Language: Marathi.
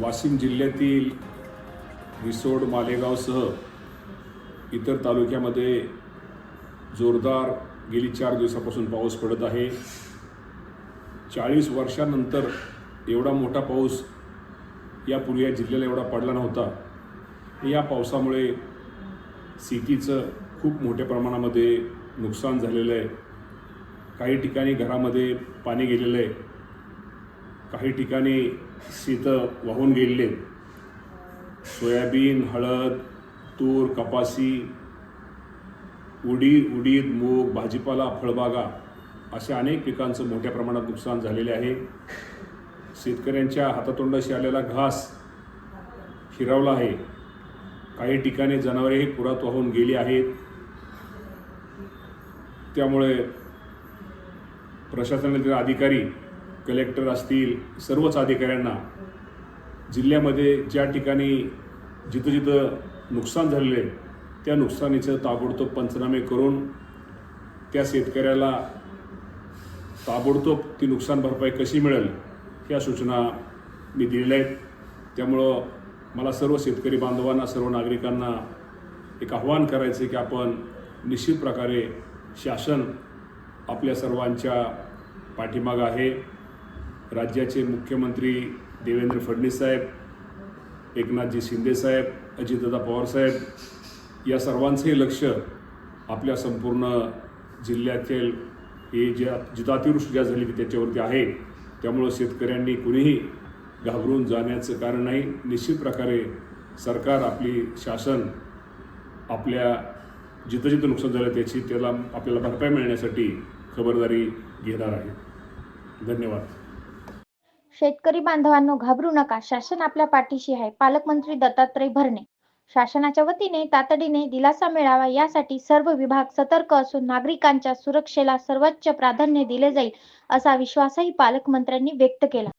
वाशिम जिल्ह्यातील रिसोड मालेगावसह इतर तालुक्यामध्ये जोरदार गेली चार दिवसापासून पाऊस पडत आहे. चाळीस वर्षानंतर एवढा मोठा पाऊस यापूर्वी या जिल्ह्याला एवढा पडला नव्हता. या पावसामुळे शेतीचं खूप मोठ्या प्रमाणामध्ये नुकसान झालेलं आहे. काही ठिकाणी घरामध्ये पाणी गेलेलं आहे. काही ठिकाणी शीतं वाहून गेलेले सोयाबीन हळद तूर कपासी उडीद उडीद मूग भाजीपाला फळबागा अशा अनेक पिकांचं मोठ्या प्रमाणात नुकसान झालेले आहे. शेतकऱ्यांच्या हातातोंडाशी आलेला घास फिरवला आहे. काही ठिकाणी जनावरेही पुरात वाहून गेली आहेत. त्यामुळे प्रशासनातील अधिकारी कलेक्टर असतील सर्वच अधिकाऱ्यांना जिल्ह्यामध्ये ज्या ठिकाणी जिथं जिथं नुकसान झालेलं आहे त्या नुकसानीचं ताबडतोब पंचनामे करून त्या शेतकऱ्याला ताबडतोब ती नुकसान भरपाई कशी मिळेल ह्या सूचना मी दिलेल्या आहेत. त्यामुळं मला सर्व शेतकरी बांधवांना सर्व नागरिकांना एक आव्हान करायचं की आपण निश्चित प्रकारे शासन आपल्या सर्वांच्या पाठीमागं आहे. राज्याचे मुख्यमंत्री देवेंद्र फडणवीस साहेब एकनाथजी शिंदे साहेब अजितदादा पवार साहेब या सर्वांचंही लक्ष आपल्या संपूर्ण जिल्ह्यातील हे ज्या जिथं अतिवृष्टी ज्या झाली त्याच्यावरती आहे त्यामुळं शेतकऱ्यांनी कुणीही घाबरून जाण्याचं कारण नाही. निश्चित प्रकारे सरकार आपली शासन आपल्या जिथं जिथं नुकसान झालं त्याची त्याला आपल्याला भरपाई मिळण्यासाठी खबरदारी घेणार आहे. धन्यवाद. शेतकरी बांधवांनो घाबरू नका. शासन आपल्या पाठीशी आहे. पालकमंत्री दत्तात्रय भरणे. शासनाच्या वतीने तातडीने दिलासा मिळावा. यासाठी सर्व विभाग सतर्क असून नागरिकांच्या सुरक्षेला सर्वोच्च प्राधान्य दिले जाईल असा विश्वासही पालकमंत्र्यांनी व्यक्त केला.